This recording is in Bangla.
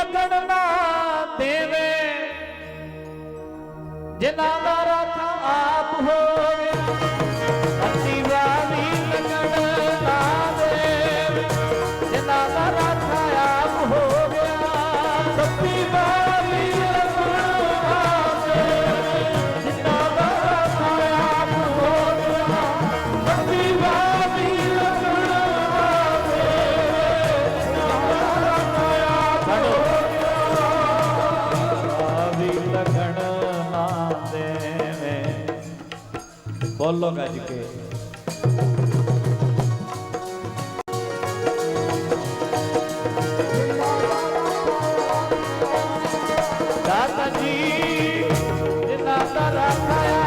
लगन ना देवे जिना आप हो। বলল আজকে দাদাজি দাদা রাখায়